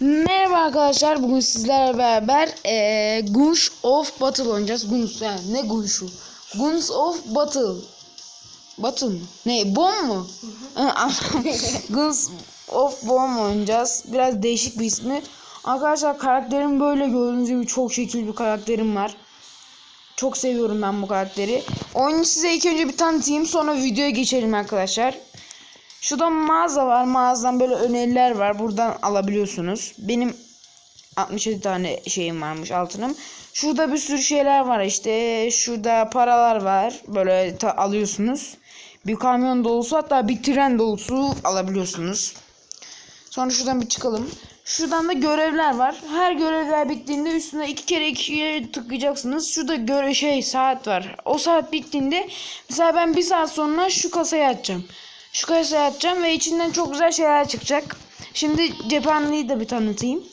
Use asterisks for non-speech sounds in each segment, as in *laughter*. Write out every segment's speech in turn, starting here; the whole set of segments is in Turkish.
Merhaba arkadaşlar. Bugün sizlerle beraber eee Guns of Battle oynayacağız. Guns yani ne Guns'u? Guns of Battle. Battle mı? Ne? Bomb mu? *laughs* Guns of Bomb oynayacağız. Biraz değişik bir ismi. Arkadaşlar karakterim böyle gördüğünüz gibi çok şekil bir karakterim var. Çok seviyorum ben bu karakteri. Oyunu size ilk önce bir tanıtayım sonra videoya geçelim arkadaşlar. Şurada mağaza var. Mağazadan böyle öneriler var. Buradan alabiliyorsunuz. Benim 67 tane şeyim varmış altınım. Şurada bir sürü şeyler var işte. Şurada paralar var. Böyle alıyorsunuz. Bir kamyon dolusu hatta bir tren dolusu alabiliyorsunuz. Sonra şuradan bir çıkalım. Şuradan da görevler var. Her görevler bittiğinde üstüne iki kere iki kere tıklayacaksınız. Şurada göre şey saat var. O saat bittiğinde mesela ben bir saat sonra şu kasayı açacağım. Şu kasayı açacağım ve içinden çok güzel şeyler çıkacak. Şimdi cephaneyi de bir tanıtayım.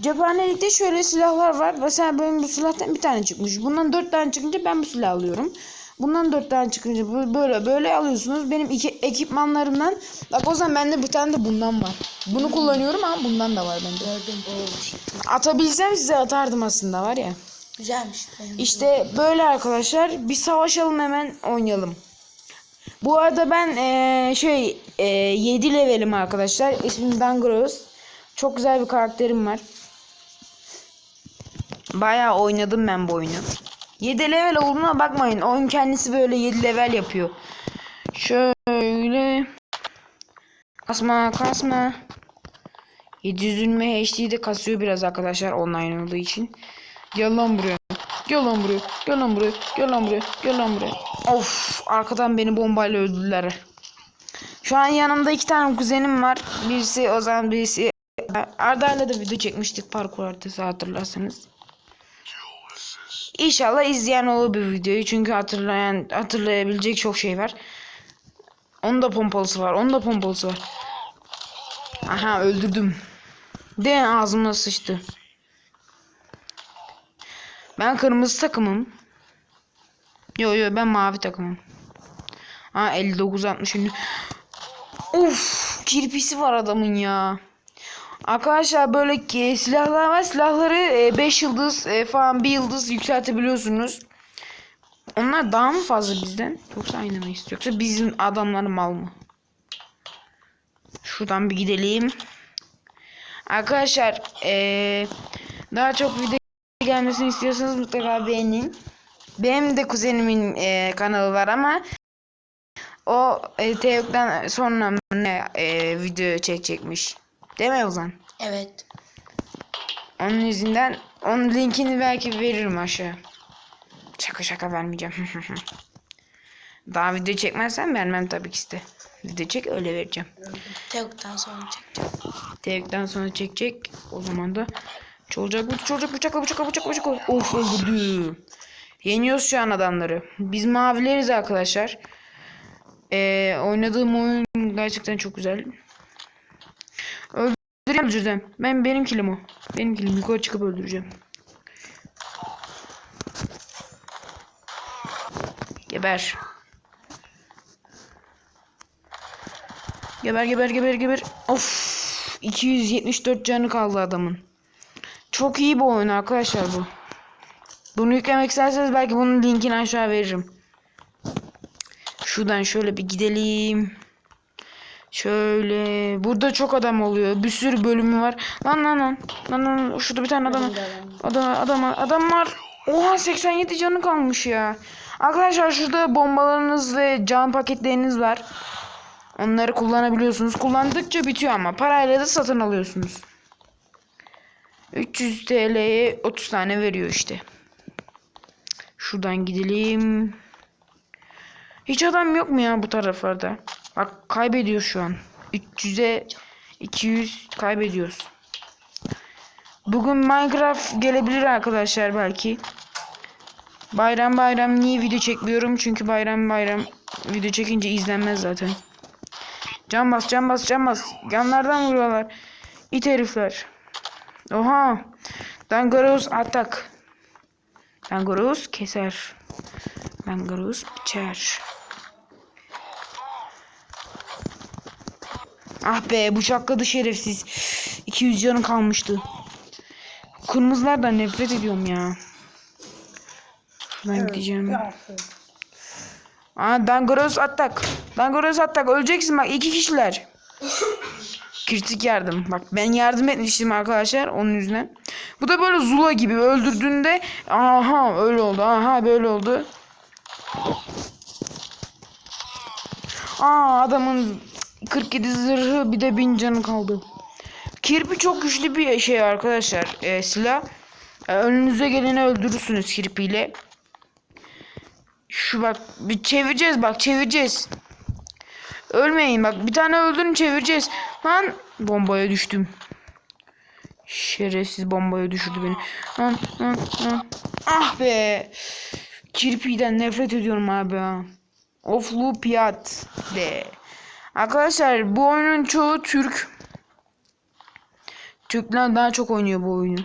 Cephanelikte şöyle silahlar var. Mesela benim bu silahtan bir tane çıkmış. Bundan dört tane çıkınca ben bu silah alıyorum. Bundan dört tane çıkınca böyle böyle alıyorsunuz. Benim iki ekipmanlarımdan bak o zaman bende bir tane de bundan var. Bunu kullanıyorum ama bundan da var bende. Gördüm. Atabilsem size atardım aslında var ya. Güzelmiş. İşte böyle arkadaşlar. Bir savaşalım hemen oynayalım. Bu arada ben eee, şey eee 7 levelim arkadaşlar. İsmim Dangros. Çok güzel bir karakterim var. Bayağı oynadım ben bu oyunu. 7 level olduğuna bakmayın. Oyun kendisi böyle 7 level yapıyor. Şöyle kasma kasma. 720 HD'de kasıyor biraz arkadaşlar online olduğu için. Gel lan buraya. Gel lan buraya. Gel lan buraya. Gel lan buraya. Gel lan buraya. Of arkadan beni bombayla öldürdüler. Şu an yanımda iki tane kuzenim var. Birisi Ozan birisi Arda'yla da video çekmiştik parkur haritası hatırlarsanız. İnşallah izleyen olur bir videoyu çünkü hatırlayan hatırlayabilecek çok şey var. Onun da pompalısı var. Onun da pompalısı var. Aha öldürdüm. De ağzıma sıçtı. Ben kırmızı takımım. Yo yo ben mavi takımım. Ha 59 60 ünlü. Uf kirpisi var adamın ya. Arkadaşlar böyle ki silahlar var. Silahları 5 yıldız e, falan bir yıldız yükseltebiliyorsunuz. Onlar daha mı fazla bizden? Yoksa aynı mı istiyor? Yoksa bizim adamlar mal mı? Şuradan bir gidelim. Arkadaşlar eee, daha çok video gelmesini istiyorsanız mutlaka beğenin. Benim de kuzenimin eee, kanalı var ama o e, Teok'tan sonra ne e, video çekecekmiş. Değil mi Ozan? Evet. Onun yüzünden onun linkini belki veririm aşağı. Şaka şaka vermeyeceğim. *laughs* Daha video çekmezsen vermem tabii ki de. Video çek öyle vereceğim. Teok'tan sonra çekeceğim. Tekrardan sonra çekecek. O zaman da çolacak bu çolacak bıçakla bıçakla bıçakla bıçakla. Of öldürdü. Yeniyoruz şu an adamları. Biz mavileriz arkadaşlar. Ee, oynadığım oyun gerçekten çok güzel. Öldüreceğim öldüreceğim. Ben benim kilim o. Benim kilim yukarı çıkıp öldüreceğim. Geber. Geber geber geber geber. Of. 274 canı kaldı adamın. Çok iyi bir oyun arkadaşlar bu. Bunu yüklemek isterseniz belki bunun linkini aşağı veririm. Şuradan şöyle bir gidelim. Şöyle. Burada çok adam oluyor. Bir sürü bölümü var. Lan lan lan. Lan lan. Şurada bir tane adam. Adam adam adam var. Oha 87 canı kalmış ya. Arkadaşlar şurada bombalarınız ve can paketleriniz var. Onları kullanabiliyorsunuz. Kullandıkça bitiyor ama parayla da satın alıyorsunuz. 300 TL'ye 30 tane veriyor işte. Şuradan gidelim. Hiç adam yok mu ya bu taraflarda? Bak kaybediyor şu an. 300'e 200 kaybediyoruz. Bugün Minecraft gelebilir arkadaşlar belki. Bayram bayram niye video çekmiyorum? Çünkü bayram bayram video çekince izlenmez zaten. Can bas can bas can bas. Yanlardan vuruyorlar. İt herifler. Oha. Dangaros atak. Dangaros keser. Dangaros biçer. Ah be bıçakladı şerefsiz. 200 canı kalmıştı. Kırmızılardan nefret ediyorum ya. Şuradan gideceğim. Ya, Aa Dangoros atak. Dangoros atak. Öleceksin bak iki kişiler. Kritik yardım. Bak ben yardım etmiştim arkadaşlar onun yüzünden. Bu da böyle Zula gibi öldürdüğünde aha öyle oldu. Aha böyle oldu. Aa adamın 47 zırhı bir de 1000 canı kaldı. Kirpi çok güçlü bir şey arkadaşlar. e, silah. E, önünüze geleni öldürürsünüz kirpiyle. Şu bak bir çevireceğiz bak çevireceğiz. Ölmeyin bak bir tane öldürün çevireceğiz. Lan bombaya düştüm. Şerefsiz bombaya düşürdü beni. Lan, lan, lan. Ah be. Kirpiden nefret ediyorum abi ya. Oflu piyat de. Arkadaşlar bu oyunun çoğu Türk. Türkler daha çok oynuyor bu oyunu.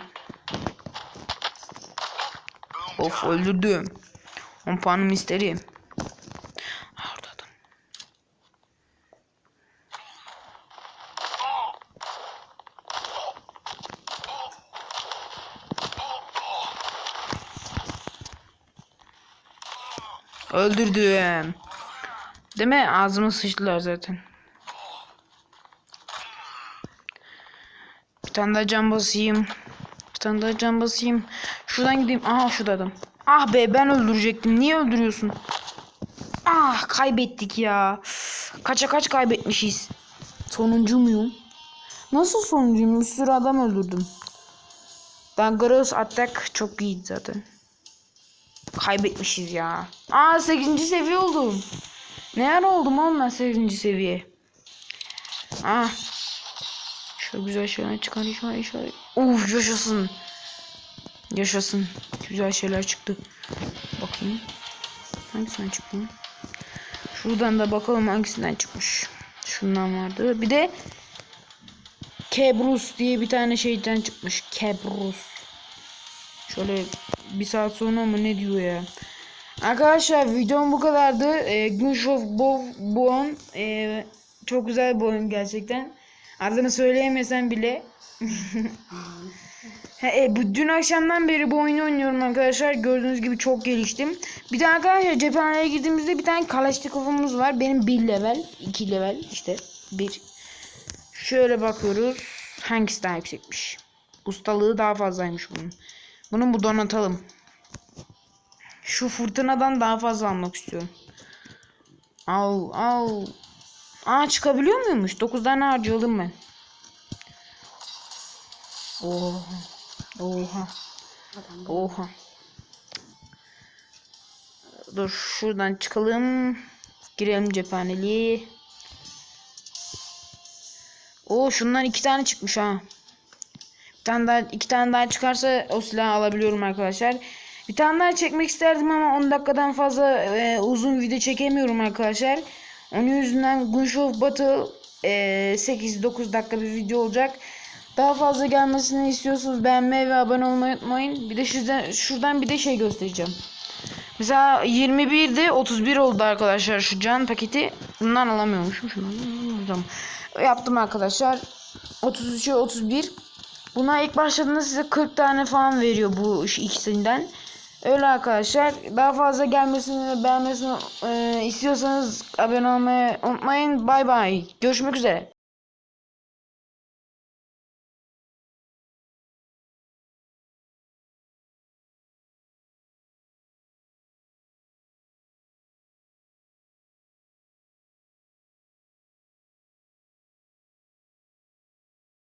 Of öldürdüm. 10 puanımı isterim. Öldürdüm. Değil mi? Ağzıma sıçtılar zaten. Bir tane daha can basayım. Bir tane daha can basayım. Şuradan gideyim. Aha şurada adam. Ah be ben öldürecektim. Niye öldürüyorsun? Ah kaybettik ya. Kaça kaç kaybetmişiz. Sonuncu muyum? Nasıl sonuncuyum? Bir sürü adam öldürdüm. Dangaros attack çok iyiydi zaten. Kaybetmişiz ya. Aa 8. seviye oldum. Ne ara oldum oğlum ben 8. seviye. Ah. Şöyle güzel şeyler çıkar şöyle şöyle. Uf yaşasın. Yaşasın. Güzel şeyler çıktı. Bakayım. Hangisinden çıktı? Şuradan da bakalım hangisinden çıkmış. Şundan vardı. Bir de Kebrus diye bir tane şeyden çıkmış. Kebrus. Şöyle bir saat sonra mı ne diyor ya. Arkadaşlar videom bu kadardı. E, Gunsh of Bo Boon e, çok güzel bir oyun gerçekten. Adını söyleyemesem bile. *laughs* He, e, bu dün akşamdan beri bu oyunu oynuyorum arkadaşlar. Gördüğünüz gibi çok geliştim. Bir de arkadaşlar cephaneye girdiğimizde bir tane Kalaşnikov'umuz var. Benim 1 level, 2 level işte 1. Şöyle bakıyoruz. Hangisi daha yüksekmiş? Ustalığı daha fazlaymış bunun. Bunu bu donatalım. Şu fırtınadan daha fazla almak istiyorum. Al al. Aa çıkabiliyor muymuş? 9 tane harcıyordum ben. Oha. Oha. Oha. Dur şuradan çıkalım. Girelim cephaneliğe. Oo şundan iki tane çıkmış ha. Tane daha iki tane daha çıkarsa o silahı alabiliyorum arkadaşlar. Bir tane daha çekmek isterdim ama 10 dakikadan fazla e, uzun video çekemiyorum arkadaşlar. Onun yüzünden Gunsh of Battle e, 8-9 dakika bir video olacak. Daha fazla gelmesini istiyorsanız beğenmeyi ve abone olmayı unutmayın. Bir de şuradan, şuradan bir de şey göstereceğim. Mesela 21'de 31 oldu arkadaşlar şu can paketi. Bundan alamıyormuşum. Şunu. Yaptım arkadaşlar. 33'e 31. Buna ilk başladığında size 40 tane falan veriyor bu ikisinden. Öyle arkadaşlar. Daha fazla gelmesini ve beğenmesini e, istiyorsanız abone olmayı unutmayın. Bay bay. Görüşmek üzere.